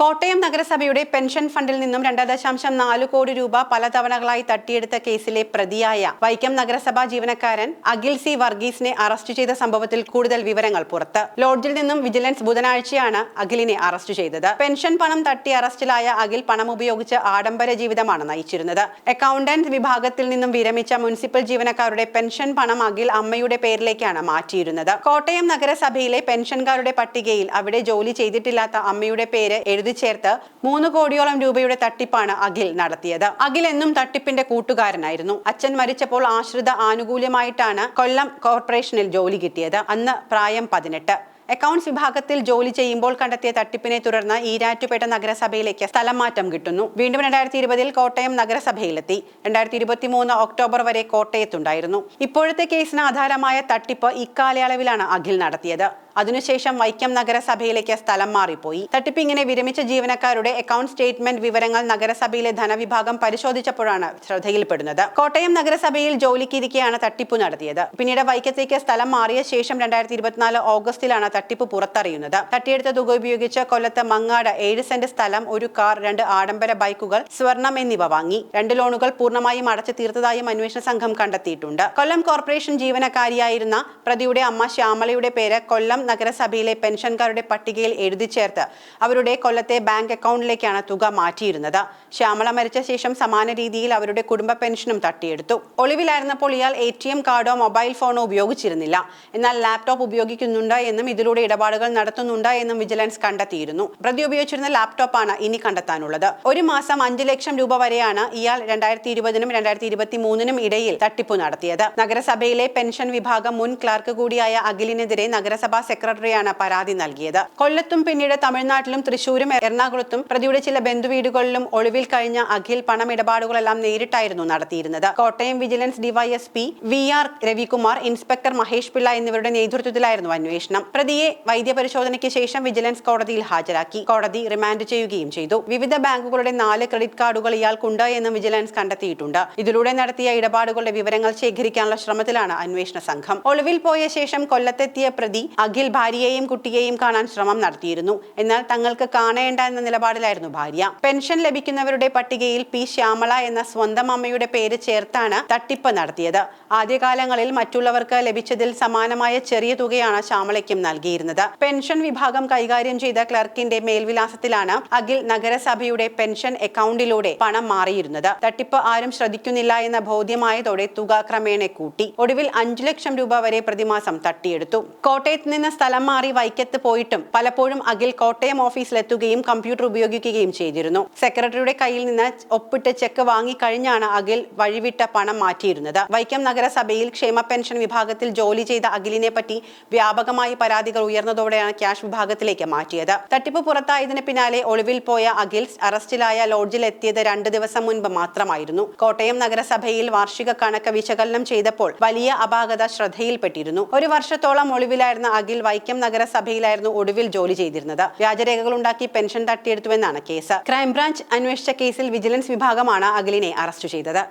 കോട്ടയം നഗരസഭയുടെ പെൻഷൻ ഫണ്ടിൽ നിന്നും രണ്ട് ദശാംശം നാല് കോടി രൂപ പലതവണകളായി തട്ടിയെടുത്ത കേസിലെ പ്രതിയായ വൈക്കം നഗരസഭാ ജീവനക്കാരൻ അഖിൽ സി വർഗീസിനെ അറസ്റ്റ് ചെയ്ത സംഭവത്തിൽ കൂടുതൽ വിവരങ്ങൾ പുറത്ത്. ലോഡ്ജിൽ നിന്നും വിജിലൻസ് ബുധനാഴ്ചയാണ് അഖിലിനെ അറസ്റ്റ് ചെയ്തത്. പെൻഷൻ പണം തട്ടി അറസ്റ്റിലായ അഖിൽ പണം ഉപയോഗിച്ച് ആഡംബര ജീവിതമാണ് നയിച്ചിരുന്നത്. അക്കൗണ്ടന്റ് വിഭാഗത്തിൽ നിന്നും വിരമിച്ച മുനിസിപ്പൽ ജീവനക്കാരുടെ പെൻഷൻ പണം അഖിൽ അമ്മയുടെ പേരിലേക്കാണ് മാറ്റിയിരുന്നത്. കോട്ടയം നഗരസഭയിലെ പെൻഷൻകാരുടെ പട്ടികയിൽ അവിടെ ജോലി ചെയ്തിട്ടില്ലാത്ത അമ്മയുടെ പേര് എഴുതി ചേർത്ത് മൂന്ന് കോടിയോളം രൂപയുടെ തട്ടിപ്പാണ് അഖിൽ നടത്തിയത്. അഖിൽ എന്നും തട്ടിപ്പിന്റെ കൂട്ടുകാരനായിരുന്നു. അച്ഛൻ മരിച്ചപ്പോൾ ആശ്രിത ആനുകൂല്യമായിട്ടാണ് കൊല്ലം കോർപ്പറേഷനിൽ ജോലി കിട്ടിയത്. അന്ന് പ്രായം പതിനെട്ട്. അക്കൗണ്ട്സ് വിഭാഗത്തിൽ ജോലി ചെയ്യുമ്പോൾ കണ്ടെത്തിയ തട്ടിപ്പിനെ തുടർന്ന് ഈരാറ്റുപേട്ട നഗരസഭയിലേക്ക് സ്ഥലം മാറ്റം കിട്ടുന്നു. വീണ്ടും രണ്ടായിരത്തി ഇരുപതിൽ കോട്ടയം നഗരസഭയിലെത്തി. രണ്ടായിരത്തി ഇരുപത്തി മൂന്ന് ഒക്ടോബർ വരെ കോട്ടയത്തുണ്ടായിരുന്നു. ഇപ്പോഴത്തെ കേസിന് ആധാരമായ തട്ടിപ്പ് ഇക്കാലയളവിലാണ് അഖിൽ നടത്തിയത്. അതിനുശേഷം വൈക്കം നഗരസഭയിലേക്ക് സ്ഥലം മാറിപ്പോയി. തട്ടിപ്പിങ്ങനെ വിരമിച്ച ജീവനക്കാരുടെ അക്കൗണ്ട് സ്റ്റേറ്റ്മെന്റ് വിവരങ്ങൾ നഗരസഭയിലെ ധനവിഭാഗം പരിശോധിച്ചപ്പോഴാണ് ശ്രദ്ധയിൽപ്പെടുന്നത്. കോട്ടയം നഗരസഭയിൽ ജോലിക്കിരിക്കെയാണ് തട്ടിപ്പ് നടത്തിയത്. പിന്നീട് വൈക്കത്തേക്ക് സ്ഥലം മാറിയ ശേഷം രണ്ടായിരത്തി ഇരുപത്തിനാല് ഓഗസ്റ്റിലാണ് തട്ടിപ്പ് പുറത്തറിയുന്നത്. തട്ടിയെടുത്ത തുക ഉപയോഗിച്ച് കൊല്ലത്ത് മങ്ങാട് ഏഴ് സെന്റ് സ്ഥലം ഒരു കാർ രണ്ട് ആഡംബര ബൈക്കുകൾ സ്വർണം എന്നിവ വാങ്ങി. രണ്ട് ലോണുകൾ പൂർണമായും അടച്ചു തീർത്തതായും അന്വേഷണ സംഘം കണ്ടെത്തിയിട്ടുണ്ട്. കൊല്ലം കോർപ്പറേഷൻ ജീവനക്കാരിയായിരുന്ന പ്രതിയുടെ അമ്മ ശ്യാമളയുടെ പേര് കൊല്ലം നഗരസഭയിലെ പെൻഷൻകാരുടെ പട്ടികയിൽ എഴുതി ചേർത്ത് അവരുടെ കൊല്ലത്തെ ബാങ്ക് അക്കൗണ്ടിലേക്കാണ് തുക മാറ്റിയിരുന്നത്. ശ്യാമള മരിച്ച ശേഷം സമാന രീതിയിൽ അവരുടെ കുടുംബ പെൻഷനും തട്ടിയെടുത്തു. ഒളിവിലായിരുന്നപ്പോൾ ഇയാൾ എ ടി എം കാർഡോ മൊബൈൽ ഫോണോ ഉപയോഗിച്ചിരുന്നില്ല. എന്നാൽ ലാപ്ടോപ്പ് ഉപയോഗിക്കുന്നുണ്ട് എന്നും ഇതിലൂടെ ഇടപാടുകൾ നടത്തുന്നുണ്ട് എന്നും വിജിലൻസ് കണ്ടെത്തിയിരുന്നു. പ്രതി ഉപയോഗിച്ചിരുന്ന ലാപ്ടോപ്പാണ് ഇനി കണ്ടെത്താനുള്ളത്. ഒരു മാസം അഞ്ച് ലക്ഷം രൂപ വരെയാണ് ഇയാൾ രണ്ടായിരത്തി ഇരുപതിനും രണ്ടായിരത്തി ഇരുപത്തി മൂന്നിനും ഇടയിൽ തട്ടിപ്പ് നടത്തിയത്. നഗരസഭയിലെ പെൻഷൻ വിഭാഗം മുൻ ക്ലാർക്ക് കൂടിയായ അഖിലിനെതിരെ നഗരസഭാ സെക്രട്ടറിയാണ് പരാതി നൽകിയത്. കൊല്ലത്തും പിന്നീട് തമിഴ്നാട്ടിലും തൃശൂരും എറണാകുളത്തും പ്രതിയുടെ ചില ബന്ധുവീടുകളിലും ഒളിവിൽ കഴിഞ്ഞ അഖിൽ പണമിടപാടുകളെല്ലാം നേരിട്ടായിരുന്നു നടത്തിയിരുന്നത്. Kottayam vigilance DYSP V R Ravikumar inspector Mahesh Pillai എന്നിവരുടെ നേതൃത്വത്തിലായിരുന്നു അന്വേഷണം. പ്രതിയെ വൈദ്യപരിശോധനയ്ക്ക് ശേഷം വിജിലൻസ് കോടതിയിൽ ഹാജരാക്കി. കോടതി റിമാൻഡ് ചെയ്യുകയും ചെയ്തു. വിവിധ ബാങ്കുകളുടെ നാല് ക്രെഡിറ്റ് കാർഡുകൾ ഇയാൾക്കുണ്ട് എന്നും വിജിലൻസ് കണ്ടെത്തിയിട്ടുണ്ട്. ഇതിലൂടെ നടത്തിയ ഇടപാടുകളുടെ വിവരങ്ങൾ ശേഖരിക്കാനുള്ള ശ്രമത്തിലാണ് അന്വേഷണ സംഘം. ഒളിവിൽ പോയ ശേഷം കൊല്ലത്തെത്തിയ പ്രതി അഖിൽ ഭാര്യയെയും കുട്ടിയെയും കാണാൻ ശ്രമം നടത്തിയിരുന്നു. എന്നാൽ തങ്ങൾക്ക് കാണേണ്ട എന്ന നിലപാടിലായിരുന്നു ഭാര്യ. പെൻഷൻ ലഭിക്കുന്നവരുടെ പട്ടികയിൽ പി. ശ്യാമള എന്ന സ്വന്തം അമ്മയുടെ പേര് ചേർത്താണ് തട്ടിപ്പ് നടത്തിയത്. ആദ്യകാലങ്ങളിൽ മറ്റുള്ളവർക്ക് ലഭിച്ചതിൽ സമാനമായ ചെറിയ തുകയാണ് ശ്യാമളയ്ക്കും നൽകിയിരുന്നത്. പെൻഷൻ വിഭാഗം കൈകാര്യം ചെയ്ത ക്ലർക്കിന്റെ മേൽവിലാസത്തിലാണ് അഖിൽ നഗരസഭയുടെ പെൻഷൻ അക്കൗണ്ടിലൂടെ പണം മാറിയിരുന്നത്. തട്ടിപ്പ് ആരും ശ്രദ്ധിക്കുന്നില്ല എന്ന ബോധ്യമായതോടെ തുക ക്രമേണ കൂട്ടി. ഒടുവിൽ അഞ്ചു ലക്ഷം രൂപ വരെ പ്രതിമാസം തട്ടിയെടുത്തു. കോട്ടയത്ത് നിന്ന് സ്ഥലം മാറി വൈക്കത്ത് പോയിട്ടും പലപ്പോഴും അഖിൽ കോട്ടയം ഓഫീസിലെത്തുകയും കമ്പ്യൂട്ടർ ഉപയോഗിക്കുകയും ചെയ്തിരുന്നു. സെക്രട്ടറിയുടെ കയ്യിൽ നിന്ന് ഒപ്പിട്ട് ചെക്ക് വാങ്ങിക്കഴിഞ്ഞാണ് അഖിൽ വഴിവിട്ട പണം മാറ്റിയിരുന്നത്. വൈക്കം നഗരസഭയിൽ ക്ഷേമ പെൻഷൻ വിഭാഗത്തിൽ ജോലി ചെയ്ത അഖിലിനെ പറ്റി വ്യാപകമായി പരാതികൾ ഉയർന്നതോടെയാണ് ക്യാഷ് വിഭാഗത്തിലേക്ക് മാറ്റിയത്. തട്ടിപ്പ് പുറത്തായതിന് പിന്നാലെ ഒളിവിൽ പോയ അഖിൽ അറസ്റ്റിലായ ലോഡ്ജിൽ എത്തിയത് രണ്ട് ദിവസം മുൻപ് മാത്രമായിരുന്നു. കോട്ടയം നഗരസഭയിൽ വാർഷിക കണക്ക് വിശകലനം ചെയ്തപ്പോൾ വലിയ അപാകത ശ്രദ്ധയിൽപ്പെട്ടിരുന്നു. ഒരു വർഷത്തോളം ഒളിവിലായിരുന്ന അഖിൽ വൈക്കം നഗരസഭയിലായിരുന്നു ഒടുവിൽ ജോലി ചെയ്തിരുന്നത്. വ്യാജരേഖകൾ ഉണ്ടാക്കി പെൻഷൻ തട്ടിയെടുത്തുവെന്നാണ് കേസ്. ക്രൈംബ്രാഞ്ച് അന്വേഷിച്ച കേസിൽ വിജിലൻസ് വിഭാഗമാണ് അഖിലിനെ അറസ്റ്റ് ചെയ്തത്.